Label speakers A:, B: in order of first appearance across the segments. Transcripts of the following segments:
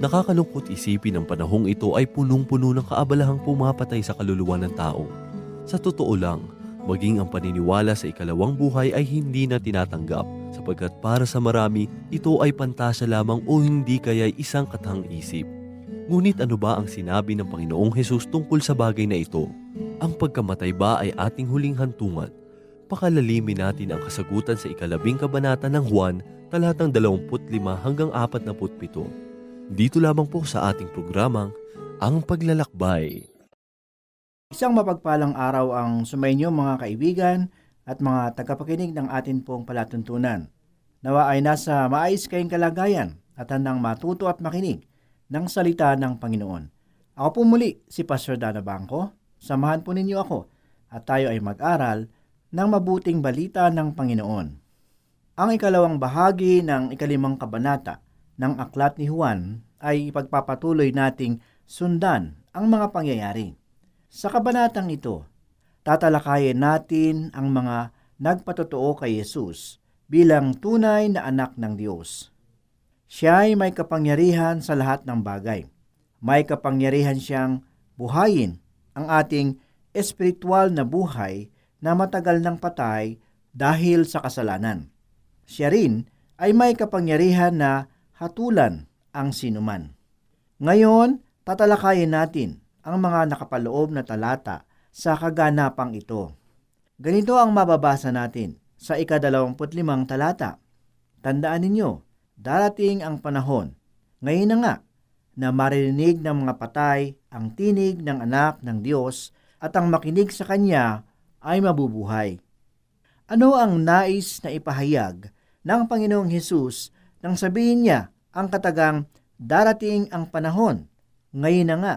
A: Nakakalungkot isipin ang panahong ito ay punong-puno ng kaabalahang pumapatay sa kaluluwa ng tao. Sa totoo lang, maging ang paniniwala sa ikalawang buhay ay hindi na tinatanggap sapagkat para sa marami, ito ay pantasya lamang o hindi kaya isang katang isip. Ngunit ano ba ang sinabi ng Panginoong Hesus tungkol sa bagay na ito? Ang pagkamatay ba ay ating huling hantungan? Pakalalimin natin ang kasagutan sa ikalabing kabanata ng Juan, talatang 25 hanggang 47. Dito lamang po sa ating programang Ang Paglalakbay.
B: Isang mapagpalang araw ang sumainyo mga kaibigan at mga tagapakinig ng atin pong palatuntunan. Nawa ay nasa maayos kayong kalagayan at handang matuto at makinig ng salita ng Panginoon. Ako po muli si Pastor Dana Bangko. Samahan po ninyo ako at tayo ay mag-aral ng mabuting balita ng Panginoon. Ang ikalawang bahagi ng ikalimang kabanata ng aklat ni Juan ay ipagpapatuloy nating sundan ang mga pangyayari. Sa kabanatang ito, tatalakayin natin ang mga nagpatotoo kay Yesus bilang tunay na anak ng Diyos. Siya ay may kapangyarihan sa lahat ng bagay. May kapangyarihan siyang buhayin ang ating espiritual na buhay na matagal ng patay dahil sa kasalanan. Siya rin ay may kapangyarihan na hatulan ang sinuman. Ngayon, tatalakayin natin ang mga nakapaloob na talata sa kaganapang ito. Ganito ang mababasa natin sa ikadalawamput limang talata. Tandaan ninyo, darating ang panahon, ngayon na nga, na maririnig ng mga patay ang tinig ng anak ng Diyos at ang makinig sa Kanya ay mabubuhay. Ano ang nais na ipahayag ng Panginoong Hesus nang sabihin niya ang katagang darating ang panahon, ngayon na nga.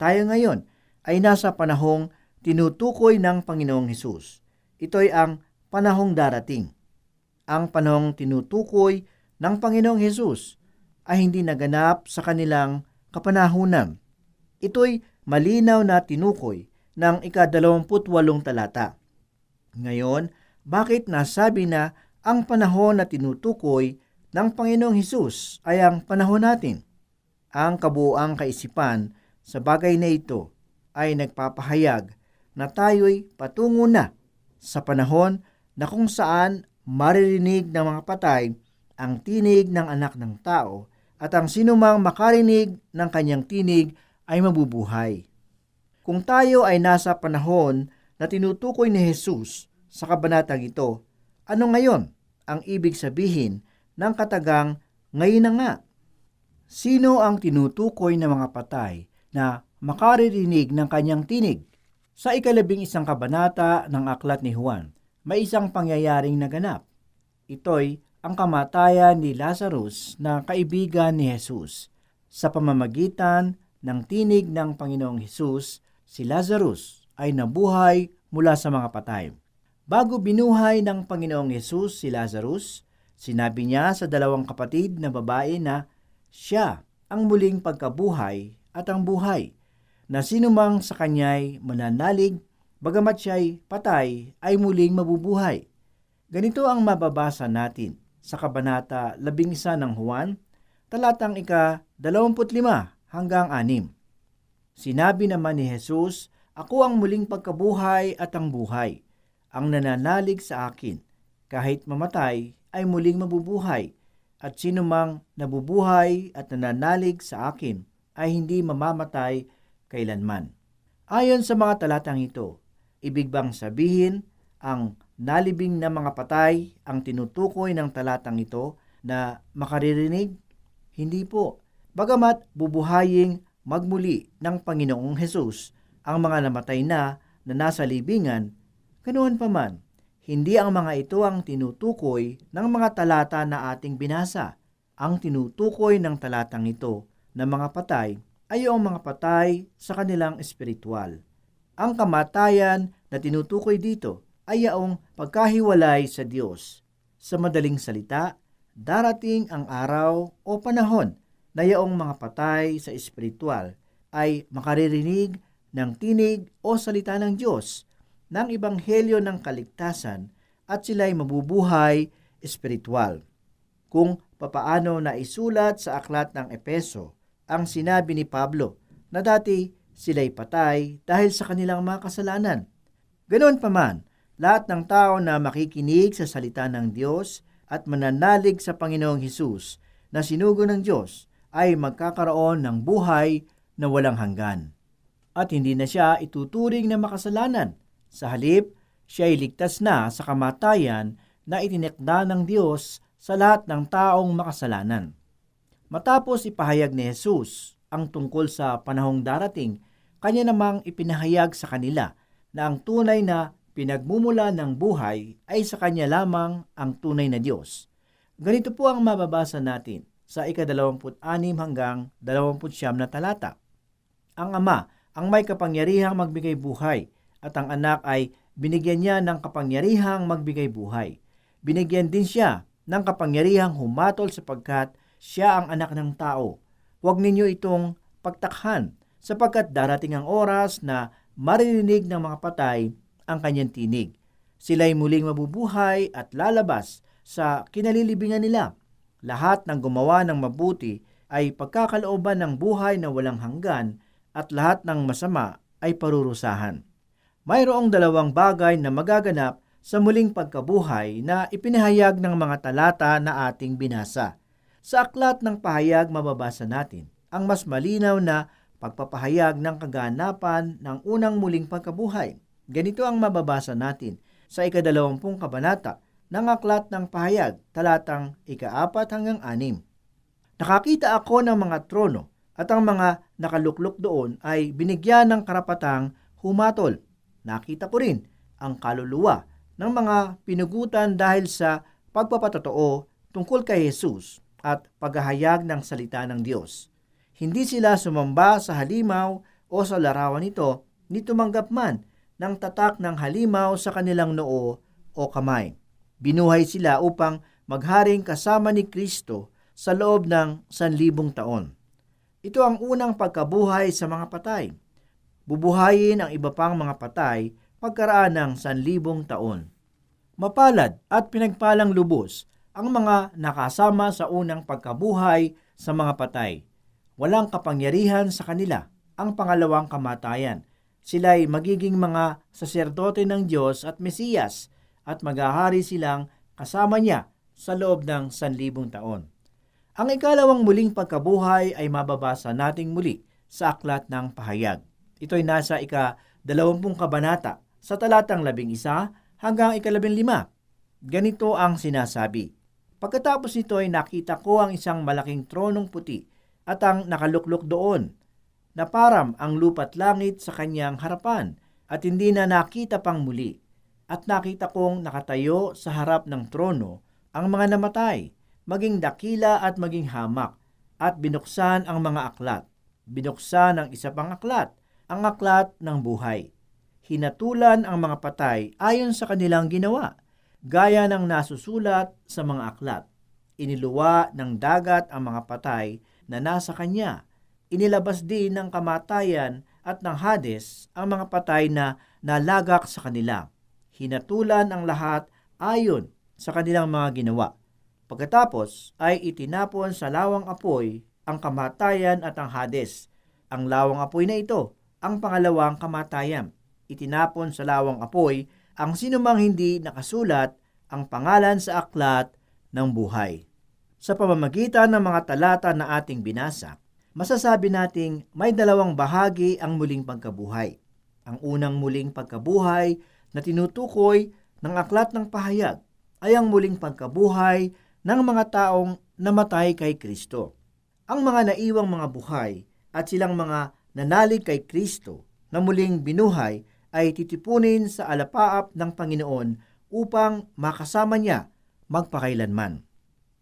B: Tayo ngayon ay nasa panahong tinutukoy ng Panginoong Hesus. Ito'y ang panahong darating. Ang panahong tinutukoy ng Panginoong Hesus ay hindi naganap sa kanilang kapanahunan. Ito'y malinaw na tinukoy ng ikadalawamputwalong talata. Ngayon, bakit nasabi na ang panahon na tinutukoy ng Panginoong Hesus ay ang panahon natin? Ang kabuuang kaisipan sa bagay na ito ay nagpapahayag na tayo'y patungo na sa panahon na kung saan maririnig ng mga patay ang tinig ng anak ng tao at ang sinumang makarinig ng kanyang tinig ay mabubuhay. Kung tayo ay nasa panahon na tinutukoy ni Jesus sa kabanatang ito, ano ngayon ang ibig sabihin ng katagang ngayon na nga? Sino ang tinutukoy ng mga patay na makaririnig ng kanyang tinig? Sa ikalabing isang kabanata ng aklat ni Juan, may isang pangyayaring naganap. Ito'y ang kamatayan ni Lazarus na kaibigan ni Jesus. Sa pamamagitan ng tinig ng Panginoong Hesus, si Lazarus ay nabuhay mula sa mga patay. Bago binuhay ng Panginoong Hesus si Lazarus, sinabi niya sa dalawang kapatid na babae na siya ang muling pagkabuhay at ang buhay, na sinumang sa kanya'y mananalig, bagamat siya'y patay, ay muling mabubuhay. Ganito ang mababasa natin sa Kabanata 11 ng Juan, talatang ika 25 hanggang 6. Sinabi naman ni Jesus, Ako ang muling pagkabuhay at ang buhay. Ang nananalig sa akin, kahit mamatay, ay muling mabubuhay. At sino mang nabubuhay at nananalig sa akin, ay hindi mamamatay kailanman. Ayon sa mga talatang ito, ibig bang sabihin ang nalibing na mga patay ang tinutukoy ng talatang ito na makaririnig? Hindi po. Bagamat bubuhaying magmuli ng Panginoong Hesus ang mga namatay na na nasa libingan, ganoon pa man, hindi ang mga ito ang tinutukoy ng mga talata na ating binasa. Ang tinutukoy ng talatang ito na mga patay ay ang mga patay sa kanilang espiritual. Ang kamatayan na tinutukoy dito ay yaong pagkahiwalay sa Diyos. Sa madaling salita, darating ang araw o panahon na yaong mga patay sa espiritual ay makaririnig ng tinig o salita ng Diyos ng ebanghelyo ng kaligtasan at sila'y mabubuhay espiritual. Kung papaano na isulat sa aklat ng Epeso ang sinabi ni Pablo na dati sila'y patay dahil sa kanilang mga kasalanan. Ganoon pa man, lahat ng tao na makikinig sa salita ng Diyos at mananalig sa Panginoong Hesus na sinugo ng Diyos ay magkakaroon ng buhay na walang hanggan. At hindi na siya ituturing na makasalanan. Sa halip, siya ay ligtas na sa kamatayan na itinekda ng Diyos sa lahat ng taong makasalanan. Matapos ipahayag ni Jesus ang tungkol sa panahong darating, kanya namang ipinahayag sa kanila na ang tunay na pinagmumula ng buhay ay sa kanya lamang ang tunay na Diyos. Ganito po ang mababasa natin sa ika-26 hanggang 29 na talata. Ang Ama ang may kapangyarihang magbigay buhay at ang anak ay binigyan niya ng kapangyarihang magbigay buhay. Binigyan din siya ng kapangyarihang humatol sapagkat siya ang anak ng tao. Huwag ninyo itong pagtakhan sapagkat darating ang oras na maririnig ng mga patay ang kanyang tinig. Sila'y muling mabubuhay at lalabas sa kinalilibingan nila. Lahat ng gumawa ng mabuti ay pagkakalooban ng buhay na walang hanggan at lahat ng masama ay parurusahan. Mayroong dalawang bagay na magaganap sa muling pagkabuhay na ipinahayag ng mga talata na ating binasa. Sa aklat ng pahayag mababasa natin ang mas malinaw na pagpapahayag ng kaganapan ng unang muling pagkabuhay. Ganito ang mababasa natin sa ikadalawampung kabanata ng aklat ng pahayag, talatang ikaapat hanggang anim. Nakakita ako ng mga trono at ang mga nakaluklok doon ay binigyan ng karapatang humatol. Nakita ko rin ang kaluluwa ng mga pinugutan dahil sa pagpapatotoo tungkol kay Jesus at paghahayag ng salita ng Diyos. Hindi sila sumamba sa halimaw o sa larawan nito, ni tumanggap man ng tatak ng halimaw sa kanilang noo o kamay. Binuhay sila upang magharing kasama ni Kristo sa loob ng sanlibong taon. Ito ang unang pagkabuhay sa mga patay. Bubuhayin ang iba pang mga patay pagkaraan ng sanlibong taon. Mapalad at pinagpalang lubos ang mga nakasama sa unang pagkabuhay sa mga patay. Walang kapangyarihan sa kanila ang pangalawang kamatayan. Sila'y magiging mga saserdote ng Diyos at Mesiyas at maghahari silang kasama niya sa loob ng sanlibong taon. Ang ikalawang muling pagkabuhay ay mababasa nating muli sa aklat ng pahayag. Ito'y nasa ika-dalawampung kabanata sa talatang labing isa hanggang ikalabing lima. Ganito ang sinasabi. Pagkatapos nito ay nakita ko ang isang malaking tronong puti at ang nakaluklok doon. Naparam ang lupat langit sa kanyang harapan at hindi na nakita pang muli. At nakita kong nakatayo sa harap ng trono ang mga namatay, maging dakila at maging hamak, at binuksan ang mga aklat. Binuksan ang isa pang aklat, ang aklat ng buhay. Hinatulan ang mga patay ayon sa kanilang ginawa, gaya ng nasusulat sa mga aklat. Iniluwa ng dagat ang mga patay na nasa kanya. Inilabas din ng kamatayan at ng Hades ang mga patay na nalagak sa kanila. Hinatulan ang lahat ayon sa kanilang mga ginawa. Pagkatapos ay itinapon sa lawang apoy ang kamatayan at ang Hades. Ang lawang apoy na ito, ang pangalawang kamatayan. Itinapon sa lawang apoy ang sinumang hindi nakasulat ang pangalan sa aklat ng buhay. Sa pamamagitan ng mga talata na ating binasa, masasabi nating may dalawang bahagi ang muling pagkabuhay. Ang unang muling pagkabuhay na tinutukoy ng aklat ng pahayag ay ang muling pagkabuhay ng mga taong namatay kay Kristo. Ang mga naiwang mga buhay at silang mga nanalig kay Kristo na muling binuhay ay titipunin sa alapaap ng Panginoon upang makasama niya magpakailanman.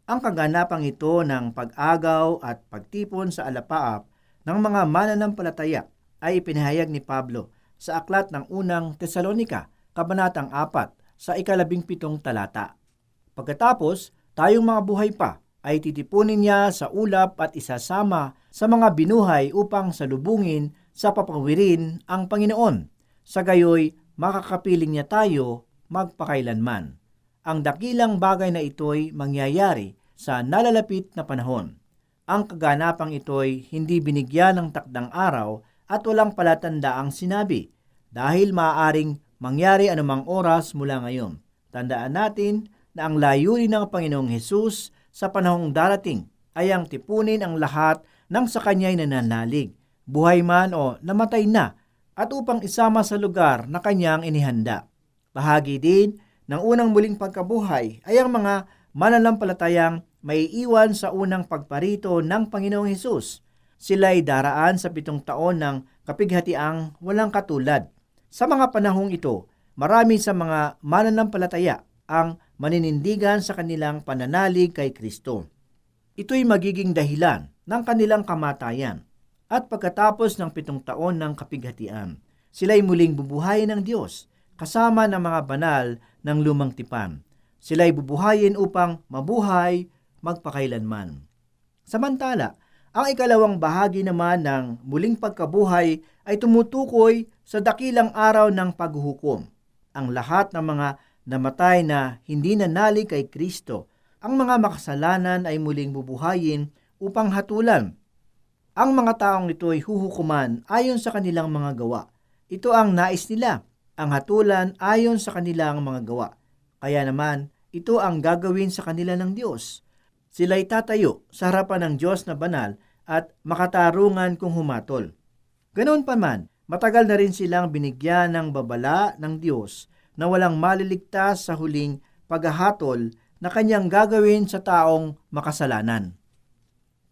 B: Ang kaganapang ito ng pag-agaw at pagtipon sa alapaap ng mga mananampalataya ay ipinahayag ni Pablo sa aklat ng unang Tesalonika, Kabanatang 4, sa ikalabing pitong talata. Pagkatapos, tayong mga buhay pa ay titipunin niya sa ulap at isasama sa mga binuhay upang salubungin sa papawirin ang Panginoon. Sa gayoy, makakapiling niya tayo magpakailanman. Ang dakilang bagay na ito'y mangyayari sa nalalapit na panahon. Ang kaganapang ito'y hindi binigyan ng takdang araw at walang palatanda ang sinabi dahil maaaring mangyari anumang oras mula ngayon. Tandaan natin na ang layunin ng Panginoong Hesus sa panahong darating ay ang tipunin ang lahat ng sa kanya'y nananalig, buhay man o namatay na, at upang isama sa lugar na kanyang inihanda. Bahagi din ng unang muling pagkabuhay ay ang mga mananampalatayang may iwan sa unang pagparito ng Panginoong Hesus. Sila'y daraan sa pitong taon ng kapighatiang walang katulad. Sa mga panahong ito, marami sa mga mananampalataya ang maninindigan sa kanilang pananalig kay Kristo. Ito'y magiging dahilan ng kanilang kamatayan at pagkatapos ng pitong taon ng kapighatian, sila'y muling bubuhayin ng Diyos kasama ng mga banal ng lumang tipan. Sila'y bubuhayin upang mabuhay magpakailanman. Samantala, ang ikalawang bahagi naman ng muling pagkabuhay ay tumutukoy sa dakilang araw ng paghuhukom. Ang lahat ng mga namatay na hindi nanali kay Kristo, ang mga makasalanan ay muling bubuhayin upang hatulan. Ang mga taong ito ay huhukuman ayon sa kanilang mga gawa. Ito ang nais nila, ang hatulan ayon sa kanilang mga gawa. Kaya naman, ito ang gagawin sa kanila ng Diyos sila'y tatayo sa harapan ng Diyos na banal at makatarungan kung humatol. Ganoon pa man, matagal na rin silang binigyan ng babala ng Diyos na walang maliligtas sa huling paghahatol na kanyang gagawin sa taong makasalanan.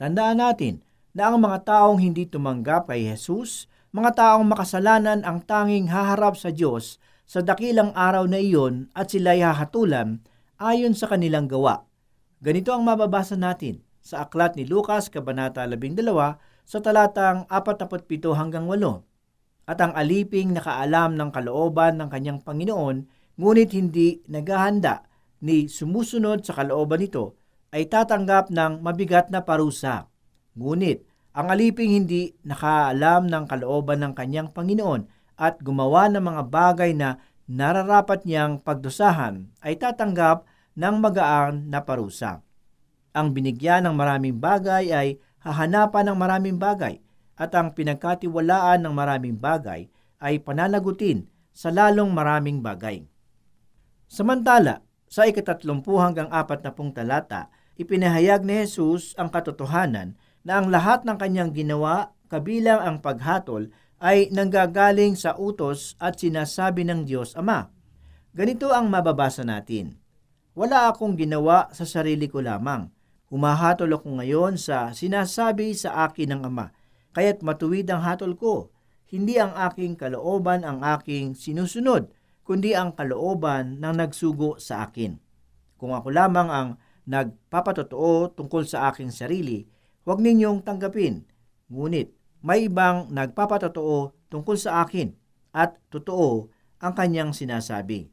B: Tandaan natin na ang mga taong hindi tumanggap kay Jesus, mga taong makasalanan ang tanging haharap sa Diyos sa dakilang araw na iyon at sila'y hahatulan ayon sa kanilang gawa Ganito ang mababasa natin sa aklat ni Lucas, Kabanata 12, sa talatang 47 hanggang 8. At ang aliping nakaalam ng kalooban ng kanyang Panginoon, ngunit hindi naghahanda ni sumusunod sa kalooban nito, ay tatanggap ng mabigat na parusa. Ngunit ang aliping hindi nakaalam ng kalooban ng kanyang Panginoon at gumawa ng mga bagay na nararapat niyang pagdusahan ay tatanggap ng magaan na parusa. Ang binigyan ng maraming bagay ay hahanapan ng maraming bagay at ang pinagkatiwalaan ng maraming bagay ay pananagutin sa lalong maraming bagay. Samantala, sa ikatatlumpu hanggang apat na pong talata, ipinahayag ni Jesus ang katotohanan na ang lahat ng kanyang ginawa kabilang ang paghatol ay nanggagaling sa utos at sinasabi ng Diyos Ama. Ganito ang mababasa natin. Wala akong ginawa sa sarili ko lamang. Humahatol ako ngayon sa sinasabi sa akin ng Ama, kaya't matuwid ang hatol ko. Hindi ang aking kalooban ang aking sinusunod, kundi ang kalooban ng nagsugo sa akin. Kung ako lamang ang nagpapatotoo tungkol sa aking sarili, huwag ninyong tanggapin. Ngunit may ibang nagpapatotoo tungkol sa akin at totoo ang kanyang sinasabi.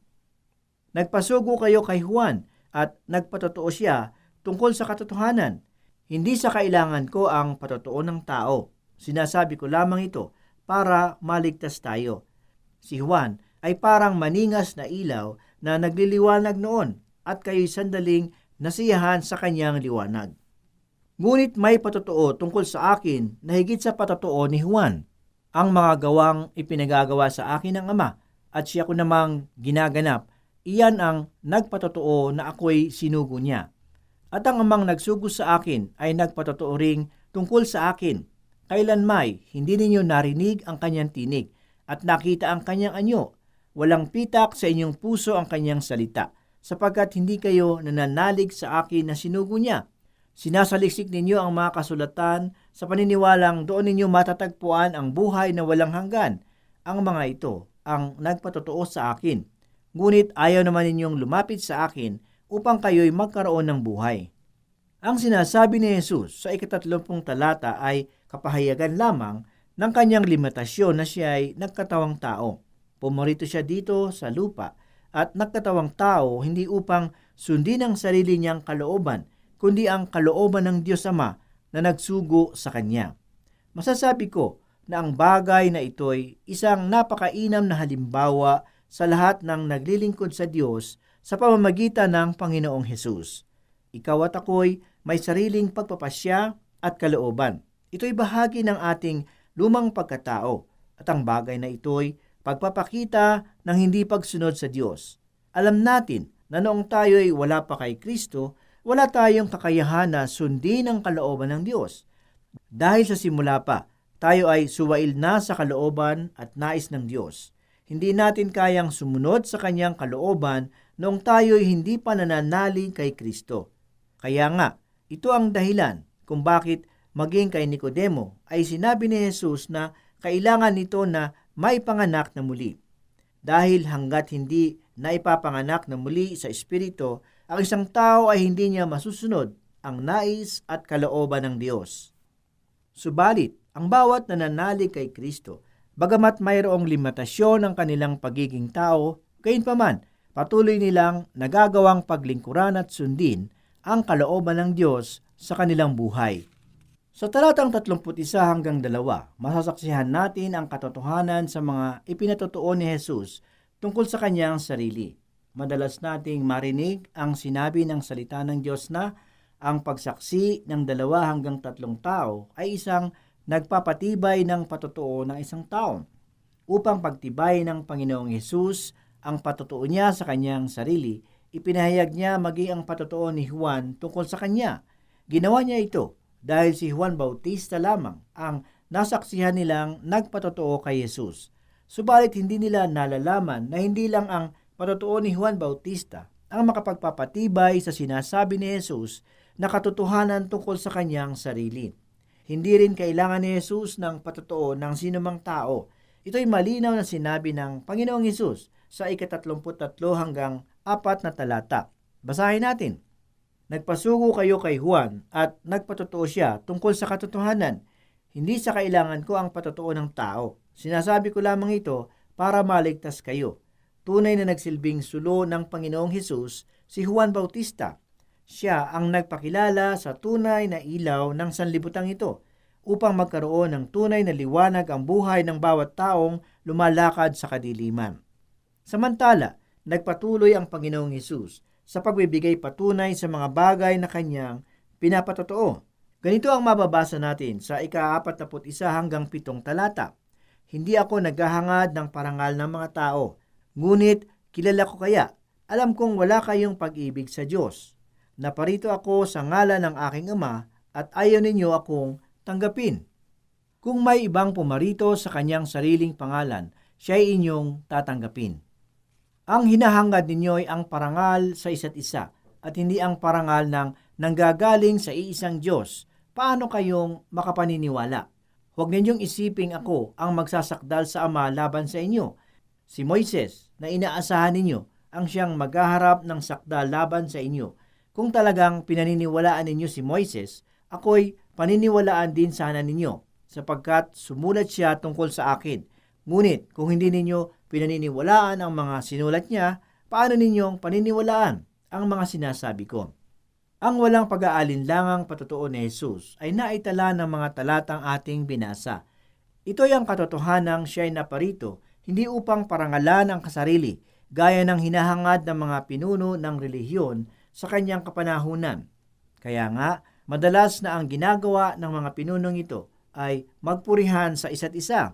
B: Nagpasugo kayo kay Juan at nagpatotoo siya tungkol sa katotohanan. Hindi sa kailangan ko ang patotoo ng tao. Sinasabi ko lamang ito para maligtas tayo. Si Juan ay parang maningas na ilaw na nagliliwanag noon at kayo'y sandaling nasiyahan sa kanyang liwanag. Ngunit may patotoo tungkol sa akin na higit sa patotoo ni Juan. Ang mga gawang ipinagagawa sa akin ng Ama at siya ko namang ginaganap iyan ang nagpatotoo na ako'y sinugo niya. At ang amang nagsugo sa akin ay nagpatotoo ring tungkol sa akin. Kailan may hindi ninyo narinig ang kanyang tinig at nakita ang kanyang anyo. Walang pitak sa inyong puso ang kanyang salita, sapagkat hindi kayo nananalig sa akin na sinugo niya. Sinasaliksik ninyo ang mga kasulatan sa paniniwalang doon ninyo matatagpuan ang buhay na walang hanggan. Ang mga ito ang nagpatotoo sa akin ngunit ayaw naman ninyong lumapit sa akin upang kayo'y magkaroon ng buhay. Ang sinasabi ni Jesus sa ikatatlumpung talata ay kapahayagan lamang ng kanyang limitasyon na siya ay nagkatawang tao. Pumarito siya dito sa lupa at nagkatawang tao hindi upang sundin ang sarili niyang kalooban, kundi ang kalooban ng Diyos Ama na nagsugo sa kanya. Masasabi ko na ang bagay na ito'y isang napakainam na halimbawa sa lahat ng naglilingkod sa Diyos sa pamamagitan ng Panginoong Hesus. Ikaw at ako'y may sariling pagpapasya at kalooban. Ito'y bahagi ng ating lumang pagkatao at ang bagay na ito'y pagpapakita ng hindi pagsunod sa Diyos. Alam natin na noong tayo'y wala pa kay Kristo, wala tayong kakayahan na sundin ang kalooban ng Diyos. Dahil sa simula pa, tayo ay suwail na sa kalooban at nais ng Diyos. Hindi natin kayang sumunod sa kanyang kalooban noong tayo'y hindi pa nananalig kay Kristo. Kaya nga, ito ang dahilan kung bakit maging kay Nicodemo ay sinabi ni Jesus na kailangan nito na may panganak na muli. Dahil hanggat hindi na ipapanganak na muli sa Espiritu, ang isang tao ay hindi niya masusunod ang nais at kalooban ng Diyos. Subalit, ang bawat nananalig kay Kristo, bagamat mayroong limitasyon ng kanilang pagiging tao, gayunpaman, patuloy nilang nagagawang paglingkuran at sundin ang kalooban ng Diyos sa kanilang buhay. Sa talatang 31 hanggang 2, masasaksihan natin ang katotohanan sa mga ipinatotoo ni Jesus tungkol sa kanyang sarili. Madalas nating marinig ang sinabi ng salita ng Diyos na ang pagsaksi ng dalawa hanggang tatlong tao ay isang nagpapatibay ng patotoo ng isang tao. Upang pagtibay ng Panginoong Hesus ang patotoo niya sa kanyang sarili, ipinahayag niya maging ang patotoo ni Juan tungkol sa kanya. Ginawa niya ito dahil si Juan Bautista lamang ang nasaksihan nilang nagpatotoo kay Jesus. Subalit hindi nila nalalaman na hindi lang ang patotoo ni Juan Bautista ang makapagpapatibay sa sinasabi ni Jesus na katotohanan tungkol sa kanyang sarili. Hindi rin kailangan ni Jesus ng patotoo ng sinumang tao. Ito'y malinaw na sinabi ng Panginoong Jesus sa ikatatlumput-tatlo hanggang apat na talata. Basahin natin. Nagpasugo kayo kay Juan at nagpatotoo siya tungkol sa katotohanan. Hindi sa kailangan ko ang patotoo ng tao. Sinasabi ko lamang ito para maligtas kayo. Tunay na nagsilbing sulo ng Panginoong Hesus si Juan Bautista. Siya ang nagpakilala sa tunay na ilaw ng sanlibutan ito upang magkaroon ng tunay na liwanag ang buhay ng bawat taong lumalakad sa kadiliman. Samantala, nagpatuloy ang Panginoong Hesus sa pagbibigay patunay sa mga bagay na kanyang pinapatotoo. Ganito ang mababasa natin sa ika-41 hanggang 7 talata. Hindi ako naghahangad ng parangal ng mga tao, ngunit kilala ko kaya, alam kong wala kayong pag-ibig sa Diyos. Naparito ako sa ngalan ng aking Ama at ayaw ninyo akong tanggapin. Kung may ibang pumarito sa kanyang sariling pangalan, siya ay inyong tatanggapin. Ang hinahangad ninyo ay ang parangal sa isa't isa at hindi ang parangal ng nanggagaling sa iisang Diyos. Paano kayong makapaniniwala? Huwag ninyong isiping ako ang magsasakdal sa Ama laban sa inyo. Si Moises na inaasahan ninyo ang siyang maghaharap ng sakdal laban sa inyo. Kung talagang pinaniniwalaan ninyo si Moises, ako'y paniniwalaan din sana ninyo sapagkat sumulat siya tungkol sa akin. Ngunit kung hindi ninyo pinaniniwalaan ang mga sinulat niya, paano ninyong paniniwalaan ang mga sinasabi ko? Ang walang pag-aalinlangang patotoo ni Jesus ay naitala ng mga talatang ating binasa. Ito'y ang katotohanang siya'y naparito hindi upang parangalan ang kasarili gaya ng hinahangad ng mga pinuno ng relihiyon sa kanyang kapanahunan. Kaya nga, madalas na ang ginagawa ng mga pinunong ito ay magpurihan sa isa't isa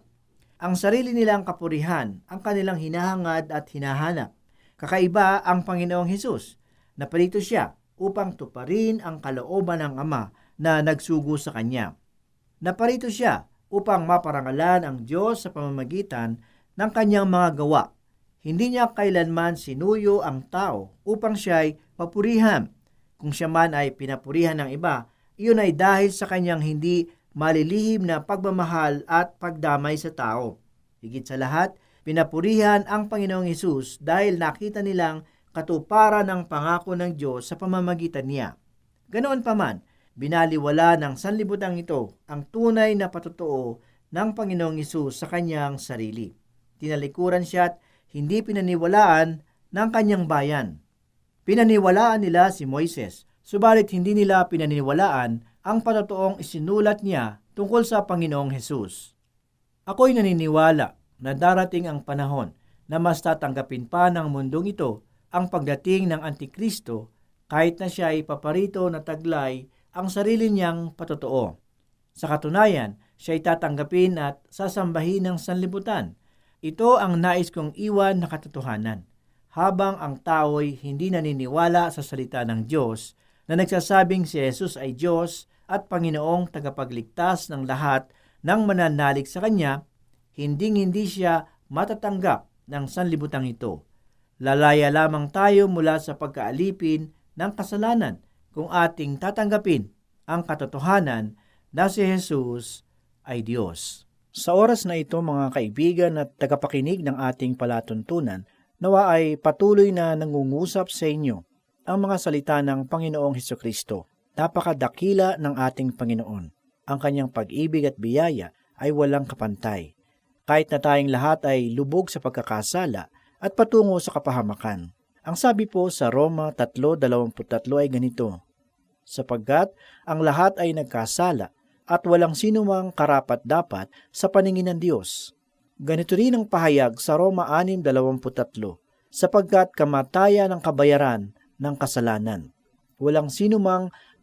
B: ang sarili nilang kapurihan ang kanilang hinahangad at hinahanap. Kakaiba ang Panginoong Hesus. Naparito siya upang tuparin ang kalooban ng Ama na nagsugo sa Kanya. Naparito siya upang maparangalan ang Diyos sa pamamagitan ng kanyang mga gawa. Hindi niya kailanman sinuyo ang tao upang siya ay papurihan. Kung siya man ay pinapurihan ng iba, iyon ay dahil sa kanyang hindi malilihim na pagmamahal at pagdamay sa tao. Higit sa lahat, pinapurihan ang Panginoong Hesus dahil nakita nilang katuparan ng pangako ng Diyos sa pamamagitan niya. Ganoon pa man, binaliwala ng sanlibutan ito ang tunay na patotoo ng Panginoong Isus sa kanyang sarili. Tinalikuran siya at hindi pinaniwalaan ng kanyang bayan. Pinaniwalaan nila si Moises, subalit hindi nila pinaniwalaan ang patotoong isinulat niya tungkol sa Panginoong Hesus. Ako'y naniniwala na darating ang panahon na mas tatanggapin pa ng mundong ito ang pagdating ng Antikristo kahit na siya ay paparito na taglay ang sarili niyang patotoo. Sa katunayan, siya ay tatanggapin at sasambahin ng sanlibutan. Ito ang nais kong iwan na katotohanan. Habang ang tao'y hindi naniniwala sa salita ng Diyos na nagsasabing si Jesus ay Diyos at Panginoong tagapagligtas ng lahat ng mananalig sa Kanya, hinding-hindi siya matatanggap ng sanlibutan ito. Lalaya lamang tayo mula sa pagkaalipin ng kasalanan kung ating tatanggapin ang katotohanan na si Jesus ay Diyos. Sa oras na ito mga kaibigan at tagapakinig ng ating palatuntunan, nawa ay patuloy na nangungusap sa inyo ang mga salita ng Panginoong Heso Kristo. Napakadakila ng ating Panginoon. Ang kanyang pag-ibig at biyaya ay walang kapantay. Kahit na tayong lahat ay lubog sa pagkakasala at patungo sa kapahamakan. Ang sabi po sa Roma 3.23 ay ganito, Sapagkat ang lahat ay nagkasala at walang sinumang karapat dapat sa paningin ng Diyos. Ganito rin ang pahayag sa Roma 6.23, sapagkat kamatayan ang kabayaran ng kasalanan. Walang sinumang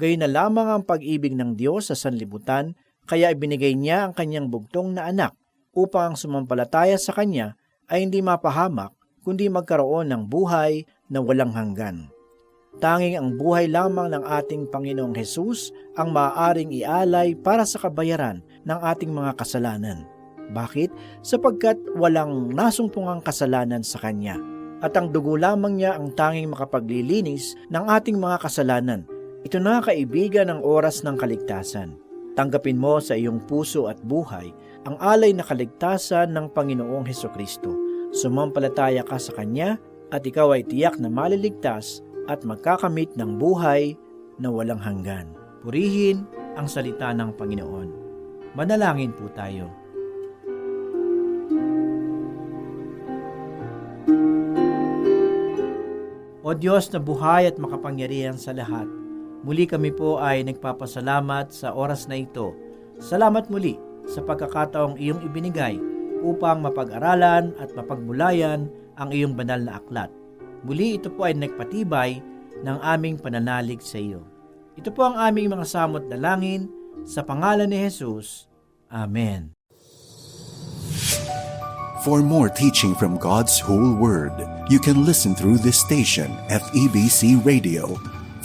B: Gayon na lamang ang pag-ibig ng Diyos sa sanlibutan, kaya ibinigay niya ang kanyang bugtong na anak upang ang sumampalataya sa kanya ay hindi mapahamak kundi magkaroon ng buhay na walang hanggan. Tanging ang buhay lamang ng ating Panginoong Hesus ang maaaring ialay para sa kabayaran ng ating mga kasalanan. Bakit? Sapagkat walang nasumpungang kasalanan sa Kanya. At ang dugo lamang niya ang tanging makapaglilinis ng ating mga kasalanan. Ito na kaibigan ang oras ng kaligtasan. Tanggapin mo sa iyong puso at buhay ang alay na kaligtasan ng Panginoong Heso Kristo. Sumampalataya ka sa Kanya at ikaw ay tiyak na maliligtas at magkakamit ng buhay na walang hanggan. Purihin ang salita ng Panginoon. Manalangin po tayo. O Diyos na buhay at makapangyarihan sa lahat, muli kami po ay nagpapasalamat sa oras na ito. Salamat muli sa pagkakataong iyong ibinigay upang mapag-aralan at mapagmulayan ang iyong banal na aklat. Muli ito po ay nagpatibay ng aming pananalig sa iyo. Ito po ang aming mga samot dalangin sa pangalan ni Jesus. Amen.
C: For more teaching from God's whole Word, you can listen through this station, FEBC Radio.